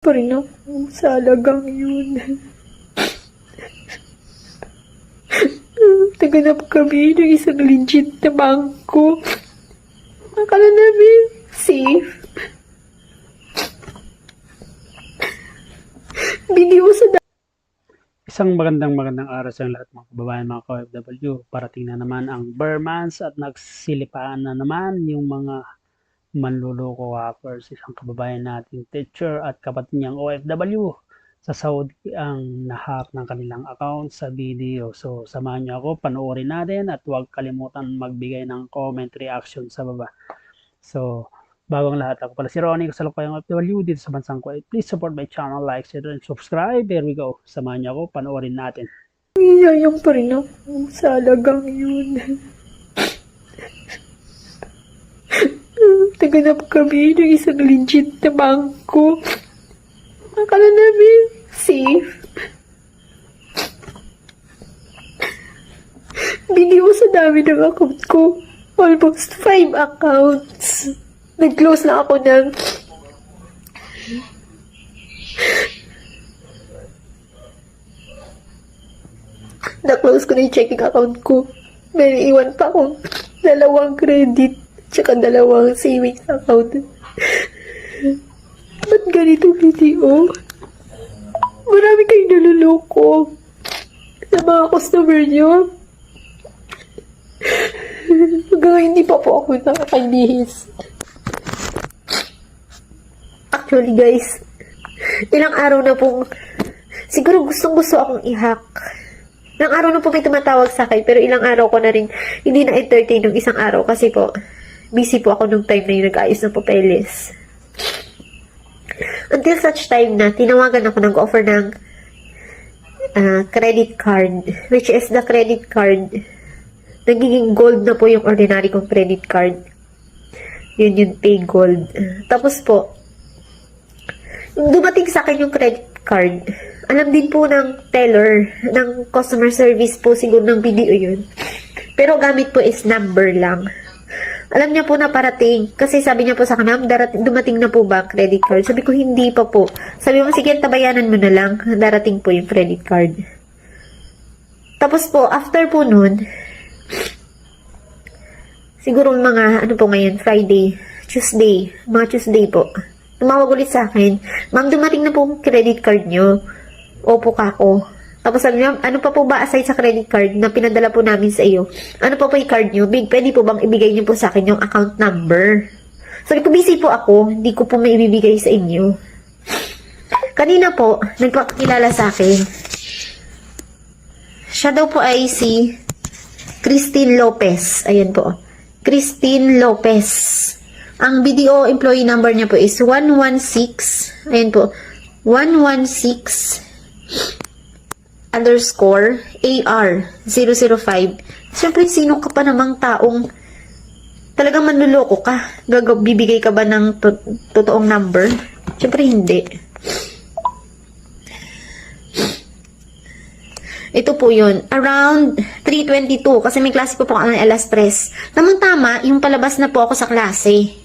pa rin ako sa alagang yun. Naganap kami ng isang legit na bangko. Akala namin safe. Biniw sa Isang magandang magandang araw sa lahat mga kababayan mga ka-OFW. Parating na naman ang Burmans at nagsilipaan na naman yung mga manluloko hackers. Isang kababayan nating teacher at kapatid niyang OFW sa Saudi ang nahack ng kanilang account sa video. So samahan niyo ako, panoorin natin at huwag kalimutan magbigay ng comment reaction sa baba. So Bago ang lahat, ako pala si Ronnie, kasalukuyang OFW dito sa bansang Kuwait. Please support my channel, like, share, and subscribe. Here we go. Samahan niyo ako, panoorin natin. Iyayang pa rin ako sa alagang yun. Naganap kami ng isang legit na bangko. Akala namin safe. Biniw sa dami ng account ko. Almost five accounts. Nag-close na ako ng na-close ko na yung checking account ko. May iwan pa akong dalawang credit tsaka dalawang savings account. Ba't ganito video? Marami kayong naluloko sa mga customer nyo. Hanggang hindi pa po ako nakakainihis. Actually, guys, ilang araw na pong siguro gustong gusto akong i-hack. Ilang araw na po may tumatawag sa akin, pero ilang araw ko na rin hindi na-entertain ng isang araw kasi po, busy po ako nung time na yung nag-ayos ng papeles. Until such time na tinawagan ako nag-offer ng ah, credit card, which is the credit card. Nagiging gold na po yung ordinary kong credit card. Yun yung pay gold. Tapos po, dumating sa akin yung credit card, alam din po ng teller, ng customer service po siguro ng video yun. Pero gamit po is number lang. Alam niya po na parating. Kasi sabi niya po sa akin, ma'am, dumating na po ba ang credit card? Sabi ko, hindi pa po. Sabi mo, sige, tabayanan mo na lang. Darating po yung credit card. Tapos po, after po nun, siguro mga, ano po ngayon, Friday, Tuesday, mga Tuesday po. Tumawag ulit sa akin, ma'am, dumating na po ang credit card nyo. Opo ka ako. Tapos sabi niya, ano pa po ba aside sa credit card na pinadala po namin sa iyo? Ano pa po yung card nyo? Big, pwede po bang ibigay niyo po sa akin yung account number? Sabi ko, busy po ako. Hindi ko po may ibibigay sa inyo. Kanina po, nagpakilala sa akin. Siya daw po ay si Christine Lopez. Ayan po. Christine Lopez. Ang BDO employee number niya po is 116. Ayan po. 116 underscore AR 005. Siyempre, sino ka pa namang taong talagang manluloko ka? Gagaw, bibigay ka ba ng to- totoong number? Siyempre, hindi. Ito po yun. Around 3.22. Kasi may klase po po ako ng alas 3. Tamang-tama, yung palabas na po ako sa klase.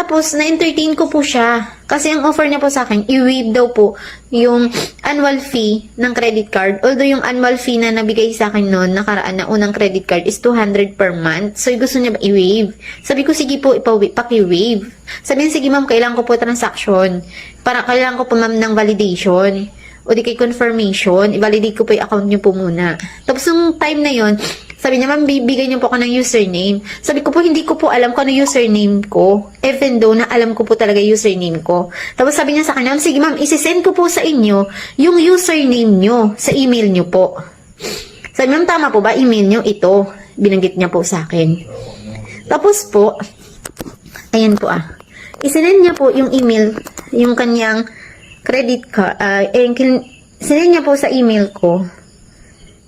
Tapos, na-entertain ko po siya. Kasi ang offer niya po sa akin, i-waive daw po yung annual fee ng credit card. Although yung annual fee na nabigay sa akin noon, nakaraan na unang credit card is 200 per month. So, gusto niya i-waive? Sabi ko, sige po, paki-waive. Sabi niya, sige ma'am, kailangan ko po transaction. Para kailangan ko po ma'am ng validation o di kay confirmation, i-validate ko po yung account niyo po muna. Tapos yung time na yon sabi niya, ma'am, bibigay niyo po ako ng username. Sabi ko po, hindi ko po alam kung ano username ko. Even though na alam ko po talaga username ko. Tapos sabi niya sa akin, sige ma'am, isisend ko po sa inyo yung username niyo sa email niyo po. Sabi ma'am, tama po ba? Email niyo ito. Binanggit niya po sa akin. Tapos po, ayan po ah. Isinend niya po yung email, yung kanyang credit card, uh, eh, sinend niya po sa email ko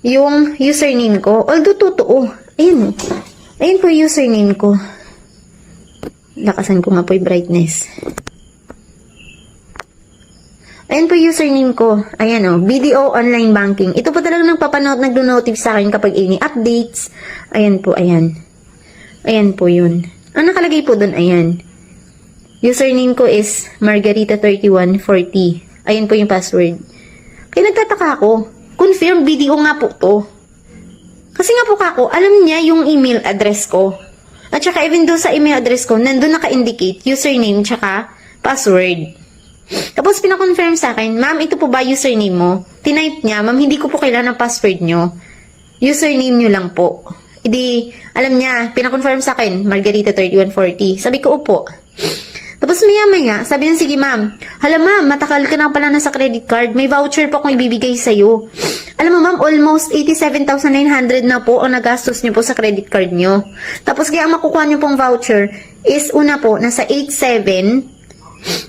yung username ko. Although totoo. Ayun. Ayun po yung username ko. Lakasan ko nga po yung brightness. Ayan po username ko. Ayan o. BDO Online Banking. Ito po talaga nagpapanood, nagdo-notify sa akin kapag any updates. Ayan po, ayan. Ayan po yun. Ang nakalagay po doon, ayan. Username ko is Margarita3140. Ayun po yung password. Kaya nagtataka ako. Confirm video nga po to. Kasi nga po kako, alam niya yung email address ko. At saka even doon sa email address ko, nandun naka-indicate username tsaka password. Tapos pinakonfirm sa akin, ma'am, ito po ba username mo? Tinype niya, ma'am, hindi ko po kailangan ng password nyo. Username nyo lang po. Hindi, alam niya, pinakonfirm sa akin, Margarita3140. Sabi ko, upo. Tapos maya maya, sabi niya, sige ma'am, hala ma'am, matakal ka na pala na sa credit card, may voucher pa akong ibibigay sa'yo. Alam mo ma'am, almost 87,900 na po ang nagastos niyo po sa credit card niyo. Tapos kaya ang makukuha niyo pong voucher is una po, nasa 87,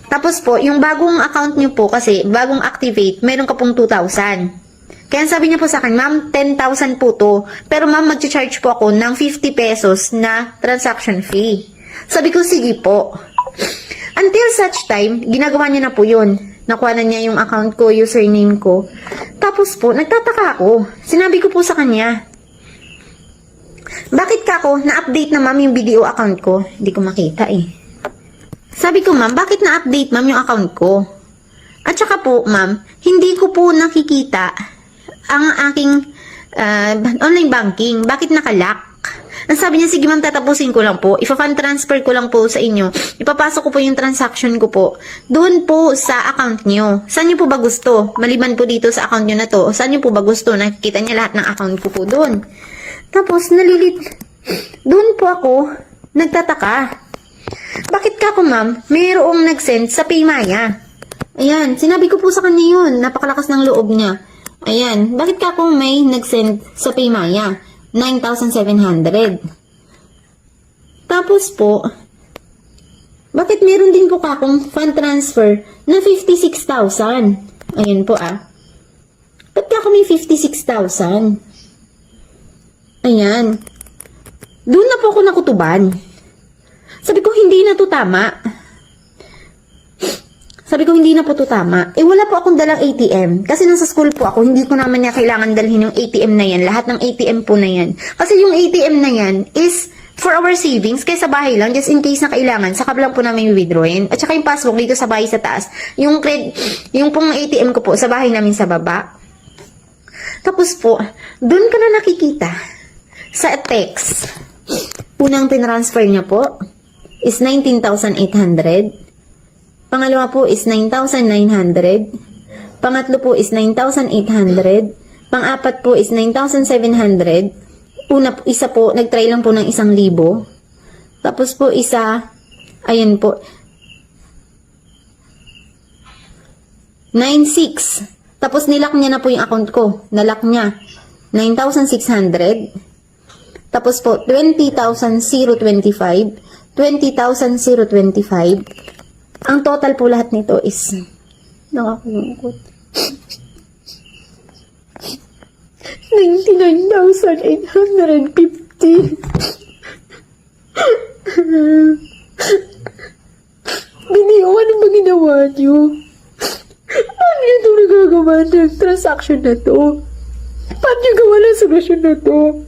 tapos po, yung bagong account niyo po kasi, bagong activate, meron ka pong 2,000. Kaya sabi niya po sa akin, ma'am, 10,000 po to. Pero ma'am, mag-charge po ako ng 50 pesos na transaction fee. Sabi ko, sige po. Until such time, ginagawa niya na po yun. Nakuha na niya yung account ko, username ko. Tapos po, nagtataka ako. Sinabi ko po sa kanya, bakit ka ako, na-update na ma'am yung video account ko? Hindi ko makita eh. Sabi ko, ma'am, bakit na-update ma'am yung account ko? At saka po, ma'am, hindi ko po nakikita ang aking ah, online banking. Bakit nakalock? Ang sabi niya, sige ma'am, tatapusin ko lang po. Ipa-fund transfer ko lang po sa inyo. Ipapasok ko po yung transaction ko po. Doon po sa account niyo. Saan niyo po ba gusto? Maliban po dito sa account niyo na to. Saan niyo po ba gusto? Nakikita niya lahat ng account ko po doon. Tapos, nalilit. Doon po ako, nagtataka. Bakit ka ko, ma'am? Mayroong nag-send sa Paymaya. Ayan, sinabi ko po sa kanya yun. Napakalakas ng loob niya. Ayan, bakit ka kung may nag-send sa Paymaya? 9,700. Tapos po, bakit meron din po kakong fund transfer na 56,000? Ayan po ah. Ba't ka may 56,000? Ayan. Doon na po ako nakutuban. Sabi ko, hindi na to tama. Sabi ko, hindi na po to tama. Eh, wala po akong dalang ATM. Kasi nasa school po ako, hindi ko naman niya kailangan dalhin yung ATM na yan. Lahat ng ATM po na yan. Kasi yung ATM na yan is for our savings. Kaya sa bahay lang, just in case na kailangan, saka lang po namin withdrawin. At saka yung passbook dito sa bahay sa taas. Yung, cred, yung pong ATM ko po, sa bahay namin sa baba. Tapos po, doon ko na nakikita sa text. Unang pinransfer niya po is 19,800. Pangalawa po is 9,900. Pangatlo po is 9,800. Pang-apat po is 9,700. Una, isa po, nag-try lang po ng isang libo. Tapos po isa, ayan po, 9,600. Tapos nilock niya na po yung account ko. Nalock niya. 9,600. Tapos po, 20,025. 20,025. Ang total po lahat nito is nakakulungkot. 99,850. Biniyo, ano ba ginawa niyo? Paano niyo ito nagagawa ng transaction na to? Paano niyo gawa ng solusyon na to?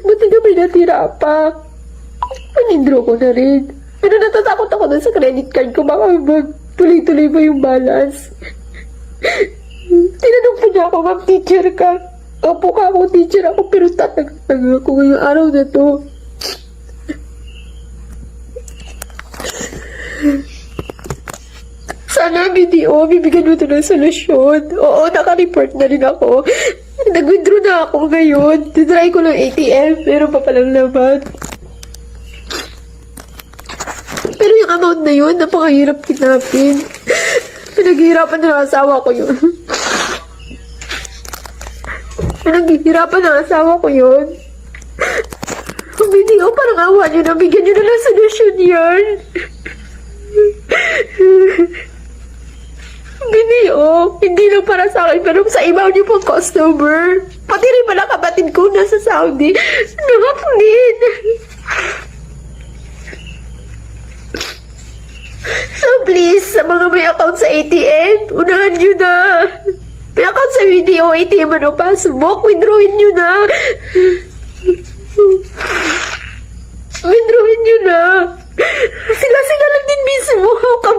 Buti may natira pa. Panindro ko na rin. Pero natatakot ako dun sa credit card ko. Baka tuloy-tuloy ba yung balance? Tinanong po niya ako, ma'am, teacher ka. Opo ka ako, teacher ako, pero tatag-tag ako ngayong araw na to. Sana video, bibigyan mo ito ng solusyon. Oo, naka-report na rin ako. Nag-withdraw na ako ngayon. Titry ko ng ATM, pero pa palang laman. Pero yung amount na yun, napakahirap kinapin. Pinaghihirapan ng asawa ko yun. Pinaghihirapan ng asawa ko yun. Video, parang awa nyo na, bigyan nyo na ng solusyon yan. Video, hindi lang para sa akin, pero sa iba niyo pong customer. Pati rin pala kapatid ko nasa Saudi. Nakapnin. So please, sa mga may account sa ATM, unahan nyo na. May account sa video, ATM ano, passbook, withdrawin nyo na. Withdrawin nyo na. Sila-sila lang din mismo.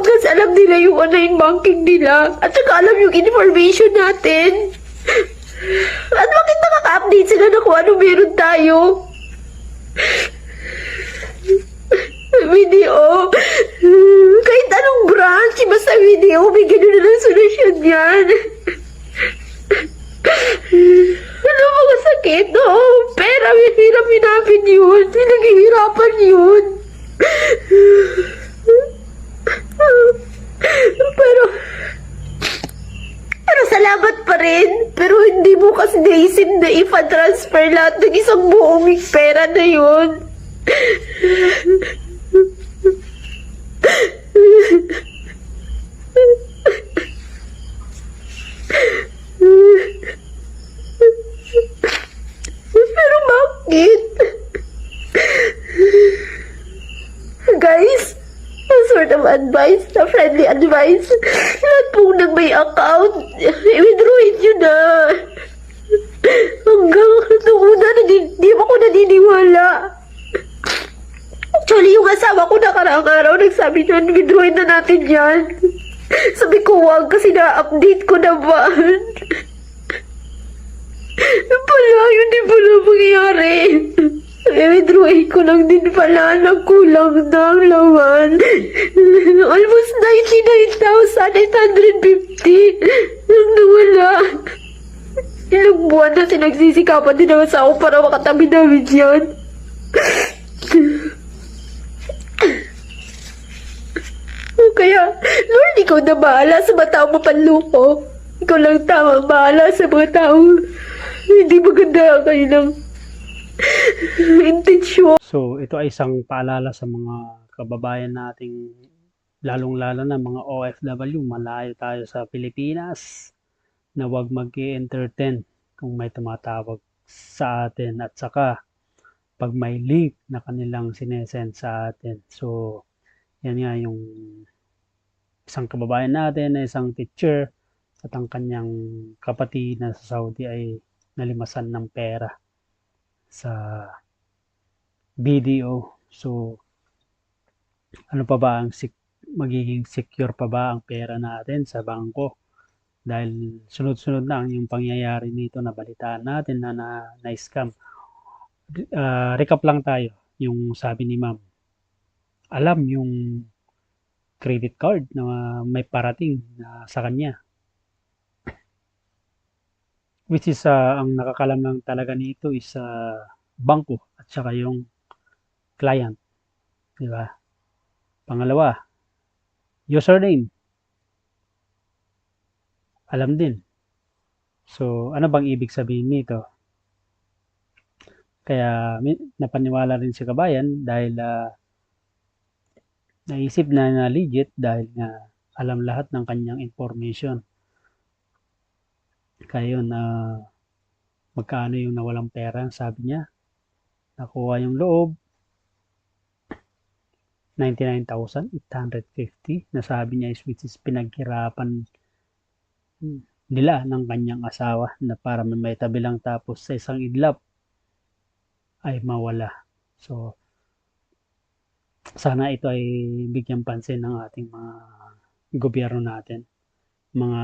Kasi alam nila yung online banking nila? At saka alam yung information natin. At bakit nakaka-update sila na kung ano meron tayo? Video. Kahit anong branch, basta video, may ganun na lang solusyon yan. Ano mga sakit? Oo, pera, may hirap hinapin yun. Pinaghihirapan yun. Pero, pero salamat pa rin. Pero hindi mo kasi naisip na ipa-transfer lahat ng isang buong pera na yun. Pero bakit? Guys, of advice, a friendly advice. Lahat pong nag may account, i-withdraw nyo na. Hanggang nung una, hindi, hindi ako naniniwala. Actually, yung asawa ko nakaraang araw, nagsabi niya, withdrawin na natin yan. Sabi ko, wag, kasi na-update ko naman. Pala, yun din pala mangyayari. I-withdrawin ko lang din pala, nagkulang na ang laman. Almost 99,850. Nang nawala. Ilang buwan na sinagsisikapan din ang asawa para makatabi namin yan. Kaya, Lord, ikaw na bahala sa mga tao mapanluko. Ikaw lang tama bahala sa mga tao. Hindi maganda ang kanilang intensyon. So, ito ay isang paalala sa mga kababayan nating lalong-lalo na mga OFW, malayo tayo sa Pilipinas, na huwag mag entertain kung may tumatawag sa atin at saka pag may link na kanilang sinesend sa atin. So, yan nga yung isang kababayan natin na isang teacher at ang kanyang kapatid na sa Saudi ay nalimasan ng pera sa BDO. So, ano pa ba ang magiging secure pa ba ang pera natin sa bangko? Dahil sunod-sunod na ang yung pangyayari nito na balitaan natin na na, na scam. Ah, recap lang tayo yung sabi ni ma'am. Alam yung credit card na may parating na sa kanya. Which is ah, ang nakakalam lang talaga nito is ah, bangko at saka yung client. Di ba? Pangalawa, username. Alam din. So, ano bang ibig sabihin nito? Kaya napaniwala rin si kabayan dahil ah, naisip na na legit dahil nga alam lahat ng kanyang information. Kaya yun, ah, magkano yung nawalang pera, sabi niya. Nakuha yung loob, 99,850 na sabi niya is which is pinaghirapan nila ng kanyang asawa na para may may tabi lang tapos sa isang idlap ay mawala. So, sana ito ay bigyan pansin ng ating mga gobyerno natin. Mga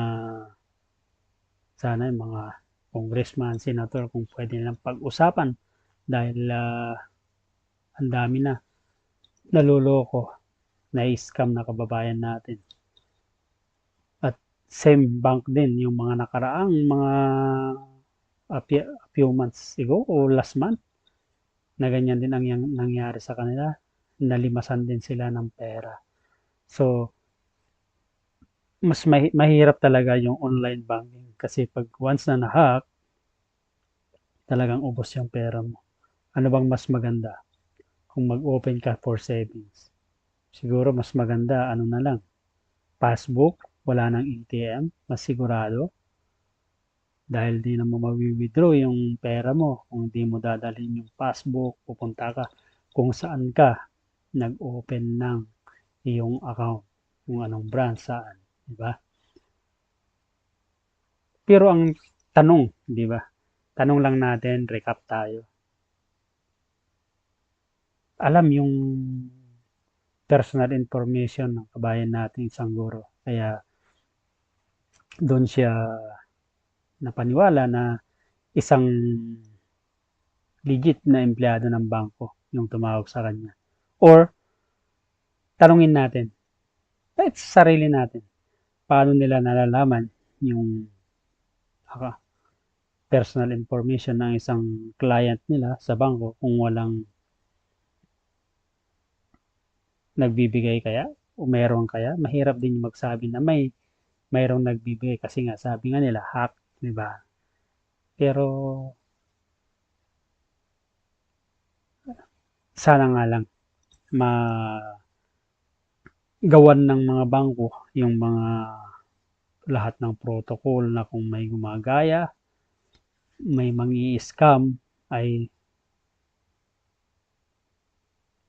sana yung mga congressman, senator kung pwede nilang pag-usapan dahil ah, ang dami na naluloko na scam na kababayan natin. At same bank din yung mga nakaraang mga a few, months ago o last month na ganyan din ang nangyari sa kanila. Nalimasan din sila ng pera. So, mas mahi- mahirap talaga yung online banking kasi pag once na na-hack, talagang ubos yung pera mo. Ano bang mas maganda? Kung mag-open ka for savings. Siguro mas maganda, ano na lang, passbook, wala nang ATM, mas sigurado. Dahil di na mo mawi-withdraw yung pera mo kung di mo dadalhin yung passbook, pupunta ka kung saan ka nag-open ng iyong account, kung anong branch, saan, di ba? Pero ang tanong, di ba? Tanong lang natin, recap tayo. Alam yung personal information ng kabayan natin isang guro. Kaya doon siya napaniwala na isang legit na empleyado ng bangko yung tumawag sa kanya. Or, tanungin natin, kahit sa sarili natin, paano nila nalalaman yung aka, personal information ng isang client nila sa bangko kung walang nagbibigay kaya o meron kaya? Mahirap din magsabi na may mayroong nagbibigay kasi nga sabi nga nila hack di ba? Pero sana nga lang ma gawan ng mga bangko yung mga lahat ng protocol na kung may gumagaya may mangi scam ay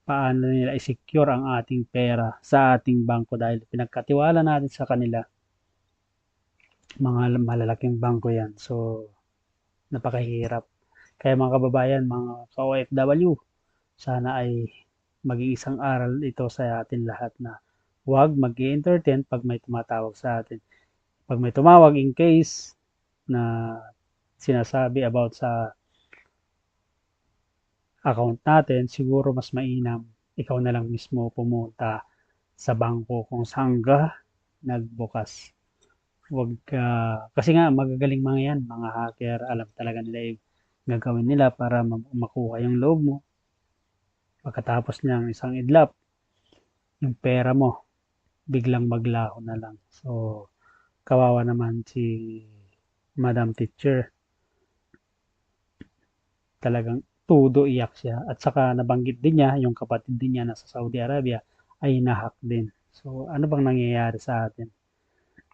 paano nila i-secure ang ating pera sa ating bangko dahil pinagkatiwala natin sa kanila. Mga malalaking bangko yan. So napakahirap. Kaya mga kababayan mga ka-OFW sana ay maging isang aral ito sa atin lahat na huwag mag entertain pag may tumatawag sa atin pag may tumawag in case na sinasabi about sa account natin, siguro mas mainam ikaw na lang mismo pumunta sa bangko kung saan ka nagbukas. Huwag ka, kasi nga magagaling mga yan, mga hacker, alam talaga nila yung gagawin nila para ma- makuha yung loob mo. Pagkatapos niyang isang idlap, yung pera mo, biglang maglaho na lang. So, kawawa naman si Madam Teacher. Talagang tudo iyak siya. At saka nabanggit din niya, yung kapatid din niya nasa Saudi Arabia ay nahack din. So, ano bang nangyayari sa atin?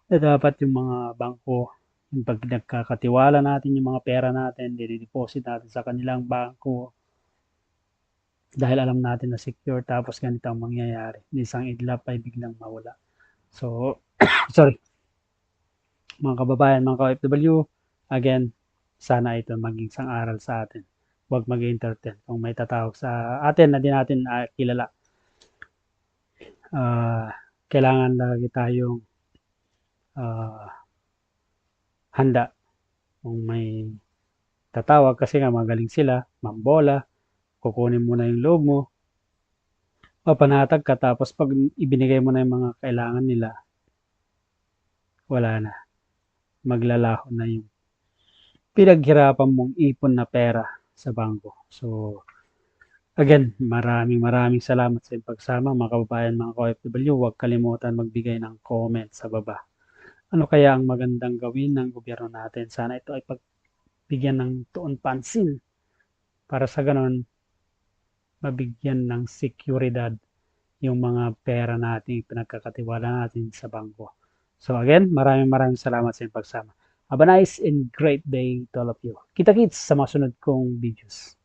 Na dapat yung mga bangko, yung pag nagkakatiwala natin yung mga pera natin, dinideposit natin sa kanilang bangko, dahil alam natin na secure, tapos ganito ang mangyayari. Isang idlap ay biglang mawala. So, sorry. Mga kababayan, mga ka-OFW, again, sana ito maging isang aral sa atin huwag mag-entertain kung may tatawag sa atin na di natin ah, kilala. Ah, kailangan lagi tayong ah, handa kung may tatawag kasi nga magaling sila, mambola, kukunin mo na yung loob mo, mapanatag ka tapos pag ibinigay mo na yung mga kailangan nila, wala na. Maglalaho na yung pinaghirapan mong ipon na pera sa bangko. So, again, maraming maraming salamat sa iyong pagsama mga kababayan, mga OFW. Huwag kalimutan magbigay ng comment sa baba. Ano kaya ang magandang gawin ng gobyerno natin? Sana ito ay pagbigyan ng tuon pansin para sa ganon mabigyan ng seguridad yung mga pera natin, pinagkakatiwala natin sa bangko. So again, maraming maraming salamat sa iyong pagsama. Have a nice and great day to all of you. Kita-kits sa mga sunod kong videos.